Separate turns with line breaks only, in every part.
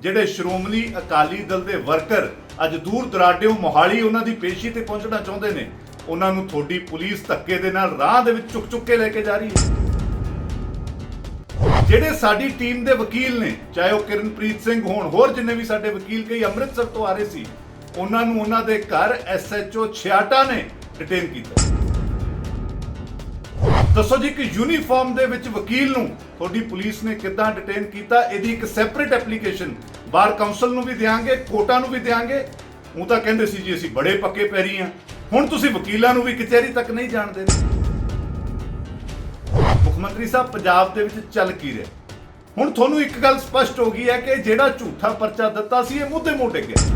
ਜਿਹੜੇ ਸ਼੍ਰੋਮਣੀ ਅਕਾਲੀ ਦਲ ਦੇ ਵਰਕਰ ਅੱਜ ਦੂਰ ਦਰਾਡਿਓਂ ਮੋਹਾਲੀ ਉਹਨਾਂ ਦੀ ਪੇਸ਼ੀ ਤੇ ਪਹੁੰਚਣਾ ਚਾਹੁੰਦੇ ਨੇ, ਉਹਨਾਂ ਨੂੰ ਤੁਹਾਡੀ ਪੁਲਿਸ ਧੱਕੇ ਦੇ ਨਾਲ ਰਾਹ ਦੇ ਵਿੱਚ ਚੁੱਕ ਚੁੱਕ ਕੇ ਲੈ ਕੇ ਜਾ ਰਹੀ ਹੈ। ਜਿਹੜੇ ਸਾਡੀ ਟੀਮ ਦੇ ਵਕੀਲ ਨੇ, ਚਾਹੇ ਉਹ ਕਿਰਨਪ੍ਰੀਤ ਸਿੰਘ ਹੋਣ, ਹੋਰ ਜਿੰਨੇ ਵੀ ਸਾਡੇ ਵਕੀਲ ਕਈ ਅੰਮ੍ਰਿਤਸਰ ਤੋਂ ਆ ਰਹੇ ਸੀ, ਉਹਨਾਂ ਨੂੰ ਉਹਨਾਂ ਦੇ ਘਰ ਐਸਐਚਓ ਛਿਆਟਾ ਨੇ ਡਿਟੇਨ ਕੀਤਾ। ਦੱਸੋ ਜੀ ਕਿ ਯੂਨੀਫਾਰਮ ਦੇ ਵਿੱਚ ਵਕੀਲ ਨੂੰ ਤੁਹਾਡੀ ਪੁਲਿਸ ਨੇ ਕਿੱਦਾਂ ਡਿਟੇਨ ਕੀਤਾ? ਇਹਦੀ ਇੱਕ ਸੈਪਰੇਟ ਐਪਲੀਕੇਸ਼ਨ ਬਾਰ ਕਾਉਂਸਲ ਨੂੰ ਵੀ ਦਿਆਂਗੇ ਕੋਰਟਾਂ ਨੂੰ ਵੀ ਦਿਆਂਗੇ। ਉਹ ਤਾਂ ਕਹਿੰਦੇ ਸੀ ਜੀ, ਅਸੀਂ ਬੜੇ ਪੱਕੇ ਪੈਰੀ ਆ। ਹੁਣ ਤੁਸੀਂ ਵਕੀਲਾਂ ਨੂੰ ਵੀ ਕਚਹਿਰੀ ਤੱਕ ਨਹੀਂ ਜਾਣਦੇ ਮੁੱਖ ਮੰਤਰੀ ਸਾਹਿਬ, ਪੰਜਾਬ ਦੇ ਵਿੱਚ ਚੱਲ ਕੀ ਰਿਹਾ? ਹੁਣ ਤੁਹਾਨੂੰ ਇੱਕ ਗੱਲ ਸਪਸ਼ਟ ਹੋ ਗਈ ਹੈ ਕਿ ਜਿਹੜਾ ਝੂਠਾ ਪਰਚਾ ਦਿੱਤਾ ਸੀ, ਇਹ ਮੁੱਦੇ ਮੋਟੇ ਗਿਆ।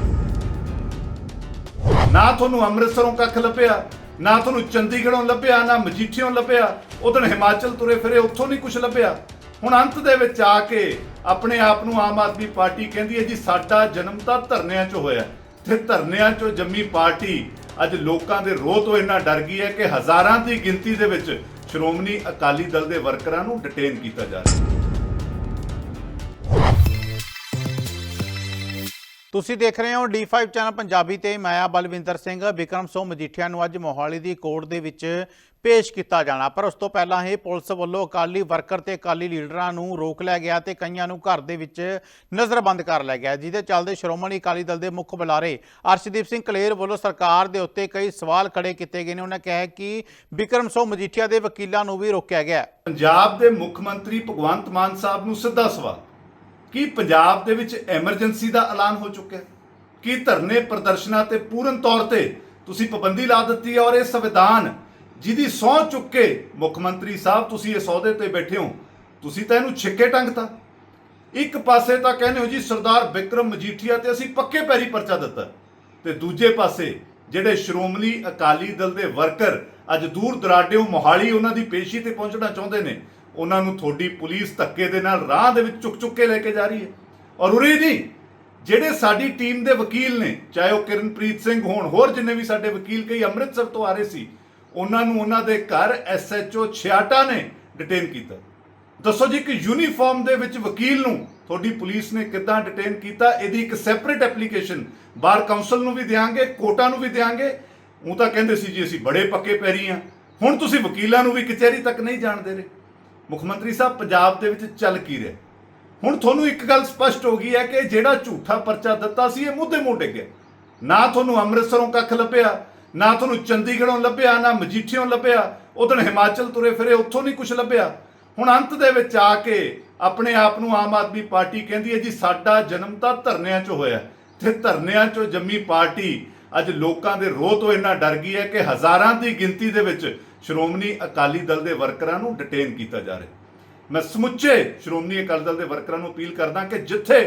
ਨਾ ਤੁਹਾਨੂੰ ਅੰਮ੍ਰਿਤਸਰੋਂ ਕੱਖ ਲੱਭਿਆ, ਨਾ ਤੁਹਾਨੂੰ ਚੰਡੀਗੜ੍ਹੋਂ ਲੱਭਿਆ, ਨਾ ਮਜੀਠੀਓਂ ਲੱਭਿਆ। ਉਦੋਂ ਹਿਮਾਚਲ ਤੁਰੇ ਫਿਰੇ, ਉੱਥੋਂ ਨਹੀਂ ਕੁਝ ਲੱਭਿਆ। ਹੁਣ ਅੰਤ ਦੇ ਵਿੱਚ ਆ ਕੇ ਆਪਣੇ ਆਪ ਨੂੰ ਆਮ ਆਦਮੀ ਪਾਰਟੀ ਕਹਿੰਦੀ ਹੈ ਜੀ, ਸਾਡਾ ਜਨਮ ਤਾਂ ਧਰਨਿਆਂ 'ਚ ਹੋਇਆ। ਤੇ ਧਰਨਿਆਂ 'ਚੋਂ ਜੰਮੀ ਪਾਰਟੀ ਅੱਜ ਲੋਕਾਂ ਦੇ ਰੋਹ ਤੋਂ ਇੰਨਾ ਡਰ ਗਈ ਹੈ ਕਿ ਹਜ਼ਾਰਾਂ ਦੀ ਗਿਣਤੀ ਦੇ ਵਿੱਚ ਸ਼੍ਰੋਮਣੀ ਅਕਾਲੀ ਦਲ ਦੇ ਵਰਕਰਾਂ ਨੂੰ ਡਿਟੇਨ ਕੀਤਾ ਜਾ ਰਿਹਾ ਹੈ।
ਤੁਸੀਂ ਦੇਖ ਰਹੇ ਹੋ D5 ਚੈਨਲ ਪੰਜਾਬੀ ਤੇ ਮੈਂ ਆ ਬਲਵਿੰਦਰ ਸਿੰਘ। ਵਿਕਰਮ ਸਿੰਘ ਮਜੀਠੀਆ ਨੂੰ ਅੱਜ ਮੋਹਾਲੀ ਦੀ ਕੋਰਟ ਦੇ ਵਿੱਚ ਪੇਸ਼ ਕੀਤਾ ਜਾਣਾ। ਪਰ ਉਸ ਤੋਂ ਪਹਿਲਾਂ ਹੀ ਪੁਲਿਸ ਵੱਲੋਂ ਅਕਾਲੀ ਵਰਕਰ ਤੇ ਅਕਾਲੀ ਲੀਡਰਾਂ ਨੂੰ ਰੋਕ ਲਿਆ ਗਿਆ ਤੇ ਕਈਆਂ ਨੂੰ ਘਰ ਦੇ ਵਿੱਚ ਨਜ਼ਰਬੰਦ ਕਰ ਲਿਆ ਗਿਆ, ਜਿਹਦੇ ਚੱਲਦੇ ਸ਼੍ਰੋਮਣੀ ਅਕਾਲੀ ਦਲ ਦੇ ਮੁੱਖ ਬੁਲਾਰੇ ਅਰਸ਼ਦੀਪ ਸਿੰਘ ਕਲੇਰ ਵੱਲੋਂ ਸਰਕਾਰ ਦੇ ਉੱਤੇ ਕਈ ਸਵਾਲ ਖੜੇ ਕੀਤੇ ਗਏ ਨੇ। ਉਹਨਾਂ ਕਿਹਾ ਕਿ ਵਿਕਰਮ ਸਿੰਘ ਮਜੀਠੀਆ ਦੇ ਵਕੀਲਾਂ ਨੂੰ ਵੀ ਰੋਕਿਆ ਗਿਆ।
ਪੰਜਾਬ ਦੇ ਮੁੱਖ ਮੰਤਰੀ ਭਗਵੰਤ ਮਾਨ ਸਾਹਿਬ ਨੂੰ ਸਿੱਧਾ ਸਵਾਲ। ਕੀ ਪੰਜਾਬ ਦੇ ਵਿੱਚ ਐਮਰਜੈਂਸੀ ਦਾ ਐਲਾਨ ਹੋ ਚੁੱਕਿਆ ਕੀ ਧਰਨੇ ਪ੍ਰਦਰਸ਼ਨਾਂ ਤੇ ਪੂਰਨ ਤੌਰ ਤੇ ਤੁਸੀਂ ਪਾਬੰਦੀ ਲਾ ਦਿੱਤੀ ਹੈ ਔਰ ਇਹ ਸੰਵਿਧਾਨ ਜਿਹਦੀ ਸਹੁੰ ਚੁੱਕ ਕੇ ਮੁੱਖ ਮੰਤਰੀ ਸਾਹਿਬ ਤੁਸੀਂ ਇਸ ਅਹੁਦੇ ਤੇ ਬੈਠੇ ਹੋ, ਤੁਸੀਂ ਤਾਂ ਇਹਨੂੰ ਛਿੱਕੇ ਟੰਗਤਾ। ਇੱਕ ਪਾਸੇ ਤਾਂ ਕਹਿੰਦੇ ਹੋ ਜੀ ਸਰਦਾਰ ਵਿਕਰਮ ਮਜੀਠੀਆ ਤੇ ਅਸੀਂ ਪੱਕੇ ਪੈਰੀ ਪਰਚਾ ਦਿੱਤਾ ਤੇ ਦੂਜੇ ਪਾਸੇ ਜਿਹੜੇ ਸ਼੍ਰੋਮਣੀ ਅਕਾਲੀ ਦਲ ਦੇ ਵਰਕਰ ਅੱਜ ਦੂਰ ਦਰਾਡਿਓਂ ਮੋਹਾਲੀ ਉਹਨਾਂ ਦੀ ਪੇਸ਼ੀ ਤੇ ਪਹੁੰਚਣਾ ਚਾਹੁੰਦੇ ਨੇ ਉਹਨਾਂ ਨੂੰ ਤੁਹਾਡੀ ਪੁਲਿਸ ਧੱਕੇ ਦੇ ਨਾਲ ਰਾਹ ਦੇ ਵਿੱਚ ਚੁੱਕ ਚੁੱਕ ਕੇ ਲੈ ਕੇ ਜਾ ਰਹੀ ਹੈ। ਔਰ ਉਰੇ ਨਹੀਂ, ਜਿਹੜੇ ਸਾਡੀ ਟੀਮ ਦੇ ਵਕੀਲ ਨੇ, ਚਾਹੇ ਉਹ ਕਿਰਨਪ੍ਰੀਤ ਸਿੰਘ ਹੋਣ, ਹੋਰ ਜਿੰਨੇ ਵੀ ਸਾਡੇ ਵਕੀਲ ਕਈ ਅੰਮ੍ਰਿਤਸਰ ਤੋਂ ਆ ਰਹੇ ਸੀ, ਉਹਨਾਂ ਨੂੰ ਉਹਨਾਂ ਦੇ ਘਰ ਐਸਐਚਓ ਛਿਆਟਾ ਨੇ ਡਿਟੇਨ ਕੀਤਾ। ਦੱਸੋ ਜੀ ਕਿ ਯੂਨੀਫਾਰਮ ਦੇ ਵਿੱਚ ਵਕੀਲ ਨੂੰ ਤੁਹਾਡੀ ਪੁਲਿਸ ਨੇ ਕਿੱਦਾਂ ਡਿਟੇਨ ਕੀਤਾ? ਇਹਦੀ ਇੱਕ ਸੈਪਰੇਟ ਐਪਲੀਕੇਸ਼ਨ ਬਾਰ ਕਾਉਂਸਲ ਨੂੰ ਵੀ ਦਿਆਂਗੇ, ਕੋਰਟਾਂ ਨੂੰ ਵੀ ਦਿਆਂਗੇ। ਉਹ ਤਾਂ ਕਹਿੰਦੇ ਸੀ ਜੀ ਅਸੀਂ ਬੜੇ ਪੱਕੇ ਪੈਰੀ ਆ। ਹੁਣ ਤੁਸੀਂ ਵਕੀਲਾਂ ਨੂੰ ਵੀ ਕਚਹਿਰੀ ਤੱਕ ਨਹੀਂ ਜਾਣਦੇ ਰਹੇ ਮੁੱਖ ਮੰਤਰੀ ਸਾਹਿਬ, ਪੰਜਾਬ ਦੇ ਵਿੱਚ ਚੱਲ ਕੀ ਰਿਹਾ? ਹੁਣ ਤੁਹਾਨੂੰ ਇੱਕ ਗੱਲ ਸਪਸ਼ਟ ਹੋ ਗਈ ਹੈ ਕਿ ਜਿਹੜਾ ਝੂਠਾ ਪਰਚਾ ਦਿੱਤਾ ਸੀ, ਇਹ ਮੁੱਦੇ ਮੋਟੇ ਗਿਆ। ਨਾ ਤੁਹਾਨੂੰ ਅੰਮ੍ਰਿਤਸਰੋਂ ਕੱਖ ਲੱਭਿਆ, ਨਾ ਤੁਹਾਨੂੰ ਚੰਡੀਗੜ੍ਹੋਂ ਲੱਭਿਆ, ਨਾ ਮਜੀਠੀਓਂ ਲੱਭਿਆ ਉਦੋਂ ਹਿਮਾਚਲ ਤੁਰੇ ਫਿਰੇ, ਉੱਥੋਂ ਨਹੀਂ ਕੁਝ ਲੱਭਿਆ। ਹੁਣ ਅੰਤ ਦੇ ਵਿੱਚ ਆ ਕੇ ਆਪਣੇ ਆਪ ਨੂੰ ਆਮ ਆਦਮੀ ਪਾਰਟੀ ਕਹਿੰਦੀ ਹੈ ਜੀ, ਸਾਡਾ ਜਨਮ ਤਾਂ ਧਰਨਿਆਂ 'ਚ ਹੋਇਆ ਤੇ ਧਰਨਿਆਂ 'ਚੋਂ ਜੰਮੀ ਪਾਰਟੀ ਅੱਜ ਲੋਕਾਂ ਦੇ ਰੋਹ ਤੋਂ ਇੰਨਾ ਡਰ ਗਈ ਹੈ ਕਿ ਹਜ਼ਾਰਾਂ ਦੀ ਗਿਣਤੀ ਦੇ ਵਿੱਚ ਸ਼੍ਰੋਮਣੀ ਅਕਾਲੀ ਦਲ ਦੇ ਵਰਕਰਾਂ ਨੂੰ ਡਿਟੇਨ ਕੀਤਾ ਜਾ ਰਿਹਾ ਮੈਂ ਸਮੁੱਚੇ ਸ਼੍ਰੋਮਣੀ ਅਕਾਲੀ ਦਲ ਦੇ ਵਰਕਰਾਂ ਨੂੰ ਅਪੀਲ ਕਰਦਾ ਕਿ ਜਿੱਥੇ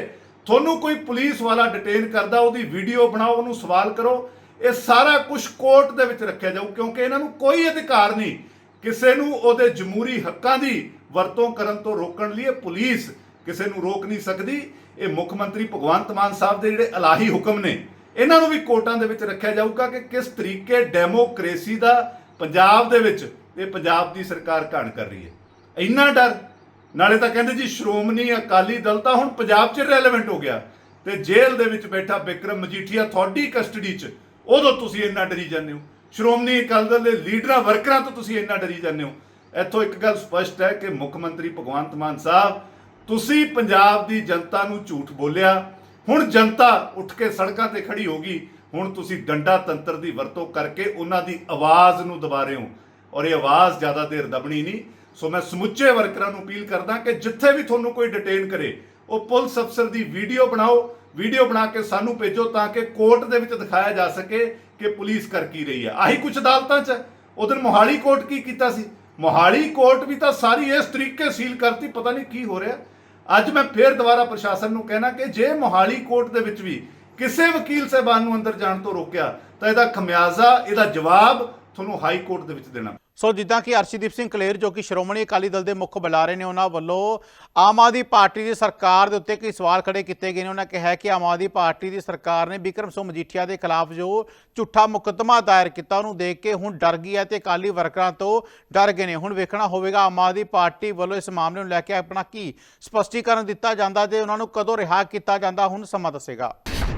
ਤੁਹਾਨੂੰ ਕੋਈ ਪੁਲਿਸ ਵਾਲਾ ਡਿਟੇਨ ਕਰਦਾ, ਉਹਦੀ ਵੀਡੀਓ ਬਣਾਓ, ਉਹਨੂੰ ਸਵਾਲ ਕਰੋ, ਇਹ ਸਾਰਾ ਕੁਝ ਕੋਰਟ ਦੇ ਵਿੱਚ ਰੱਖਿਆ ਜਾਊ, ਕਿਉਂਕਿ ਇਹਨਾਂ ਨੂੰ ਕੋਈ ਅਧਿਕਾਰ ਨਹੀਂ। ਕਿਸੇ ਨੂੰ ਉਹਦੇ ਜਮਹੂਰੀ ਹੱਕਾਂ ਦੀ ਵਰਤੋਂ ਕਰਨ ਤੋਂ ਰੋਕਣ ਲਈ ਇਹ ਪੁਲਿਸ ਕਿਸੇ ਨੂੰ ਰੋਕ ਨਹੀਂ ਸਕਦੀ। ਇਹ ਮੁੱਖ ਮੰਤਰੀ ਭਗਵੰਤ ਮਾਨ ਸਾਹਿਬ ਦੇ ਜਿਹੜੇ ਇਲਾਹੀ ਹੁਕਮ ਨੇ, ਇਹਨਾਂ ਨੂੰ ਵੀ ਕੋਰਟਾਂ ਦੇ ਵਿੱਚ ਰੱਖਿਆ ਜਾਊਗਾ ਕਿ ਕਿਸ ਤਰੀਕੇ ਡੈਮੋਕ੍ਰੇਸੀ ਦਾ ਪੰਜਾਬ ਦੇ ਵਿੱਚ ਇਹ ਪੰਜਾਬ ਦੀ ਸਰਕਾਰ ਘਾਣ ਕਰ ਰਹੀ ਹੈ। ਇੰਨਾ ਡਰ, ਨਾਲੇ ਤਾਂ ਕਹਿੰਦੇ ਜੀ ਸ਼੍ਰੋਮਣੀ ਅਕਾਲੀ ਦਲ ਤਾਂ ਹੁਣ ਪੰਜਾਬ 'ਚ ਰੈਲੇਵੈਂਟ ਹੋ ਗਿਆ ਤੇ ਜੇਲ੍ਹ ਦੇ ਵਿੱਚ ਬੈਠਾ ਬਿਕਰਮ ਮਜੀਠੀਆ ਤੁਹਾਡੀ ਕਸਟਡੀ 'ਚ, ਉਦੋਂ ਤੁਸੀਂ ਇੰਨਾ ਡਰੀ ਜਾਂਦੇ ਹੋ। ਸ਼੍ਰੋਮਣੀ ਅਕਾਲੀ ਦਲ ਦੇ ਲੀਡਰਾਂ, ਵਰਕਰਾਂ ਤੋਂ ਤੁਸੀਂ ਇੰਨਾ ਡਰੀ ਜਾਂਦੇ ਹੋ। ਇੱਥੋਂ ਇੱਕ ਗੱਲ ਸਪਸ਼ਟ ਹੈ ਕਿ ਮੁੱਖ ਮੰਤਰੀ ਭਗਵੰਤ ਮਾਨ ਸਾਹਿਬ, ਤੁਸੀਂ ਪੰਜਾਬ ਦੀ ਜਨਤਾ ਨੂੰ ਝੂਠ ਬੋਲਿਆ, ਹੁਣ ਜਨਤਾ ਉੱਠ ਕੇ ਸੜਕਾਂ ਤੇ ਖੜੀ ਹੋ ਗਈ ਹੁਣ ਤੁਸੀਂ ਡੰਡਾ ਤੰਤਰ ਦੀ ਵਰਤੋਂ ਕਰਕੇ ਉਹਨਾਂ ਦੀ ਆਵਾਜ਼ ਨੂੰ ਦਬਾ ਰਹੇ ਹੋ। ਔਰ ਇਹ ਆਵਾਜ਼ ਜ਼ਿਆਦਾ ਦੇਰ ਦਬਣੀ ਨਹੀਂ। ਸੋ ਮੈਂ ਸਮੁੱਚੇ ਵਰਕਰਾਂ ਨੂੰ ਅਪੀਲ ਕਰਦਾ ਕਿ ਜਿੱਥੇ ਵੀ ਤੁਹਾਨੂੰ ਕੋਈ ਡਿਟੇਨ ਕਰੇ, ਉਹ ਪੁਲਿਸ ਅਫਸਰ ਦੀ ਵੀਡੀਓ ਬਣਾਓ। ਵੀਡੀਓ ਬਣਾ ਕੇ ਸਾਨੂੰ ਭੇਜੋ ਤਾਂ ਕਿ ਕੋਰਟ ਦੇ ਵਿੱਚ ਦਿਖਾਇਆ ਜਾ ਸਕੇ ਕਿ ਪੁਲਿਸ ਕਰ ਕੀ ਰਹੀ ਹੈ। ਆਹੀ ਕੁਝ ਅਦਾਲਤਾਂ 'ਚ ਉਧਰ ਮੋਹਾਲੀ ਕੋਰਟ ਕੀ ਕੀਤਾ ਸੀ? ਮੋਹਾਲੀ ਕੋਰਟ ਵੀ ਤਾਂ ਸਾਰੀ ਇਸ ਤਰੀਕੇ ਸੀਲ ਕਰਤੀ, ਪਤਾ ਨਹੀਂ ਕੀ ਹੋ ਰਿਹਾ। ਅੱਜ ਮੈਂ ਫੇਰ ਦੁਬਾਰਾ ਪ੍ਰਸ਼ਾਸਨ ਨੂੰ ਕਹਿਣਾ ਕਿ ਜੇ ਮੋਹਾਲੀ ਕੋਰਟ ਦੇ ਵਿੱਚ ਵੀ ਕਿਸੇ ਵਕੀਲ ਸਾਹਿਬਾਨ ਨੂੰ ਅੰਦਰ ਜਾਣ ਤੋਂ ਰੋਕਿਆ ਤਾਂ ਇਹਦਾ ਖਮਿਆਜ਼ਾ, ਇਹਦਾ ਜਵਾਬ ਤੁਹਾਨੂੰ ਹਾਈ ਕੋਰਟ ਦੇ ਵਿੱਚ ਦੇਣਾ
ਸੋ ਜਿੱਦਾਂ ਕਿ ਅਰਸ਼ਦੀਪ ਸਿੰਘ ਕਲੇਰ ਜੋ ਕਿ ਸ਼੍ਰੋਮਣੀ ਅਕਾਲੀ ਦਲ ਦੇ ਮੁੱਖ ਬੁਲਾਰੇ ਨੇ, ਉਹਨਾਂ ਵੱਲੋਂ ਆਮ ਆਦਮੀ ਪਾਰਟੀ ਦੀ ਸਰਕਾਰ ਦੇ ਉੱਤੇ ਕਈ ਸਵਾਲ ਖੜੇ ਕੀਤੇ ਗਏ ਨੇ। ਉਹਨਾਂ ਕਿਹਾ ਕਿ ਆਮ ਆਦਮੀ ਪਾਰਟੀ ਦੀ ਸਰਕਾਰ ਨੇ ਵਿਕਰਮ ਸਿੰਘ ਮਜੀਠੀਆ ਦੇ ਖਿਲਾਫ ਜੋ ਝੂਠਾ ਮੁਕੱਦਮਾ ਦਾਇਰ ਕੀਤਾ, ਉਹਨੂੰ ਦੇਖ ਕੇ ਹੁਣ ਡਰ ਗਈ ਹੈ ਤੇ ਅਕਾਲੀ ਵਰਕਰਾਂ ਤੋਂ ਡਰ ਗਏ ਨੇ। ਹੁਣ ਵੇਖਣਾ ਹੋਵੇਗਾ ਆਮ ਆਦਮੀ ਪਾਰਟੀ ਵੱਲੋਂ ਇਸ ਮਾਮਲੇ ਨੂੰ ਲੈ ਕੇ ਆਪਣਾ ਕੀ ਸਪਸ਼ਟੀਕਰਨ ਦਿੱਤਾ ਜਾਂਦਾ ਤੇ ਉਹਨਾਂ ਨੂੰ ਕਦੋਂ ਰਿਹਾ ਕੀਤਾ ਜਾਂਦਾ, ਹੁਣ ਸਮਾਂ ਦੱਸੇਗਾ।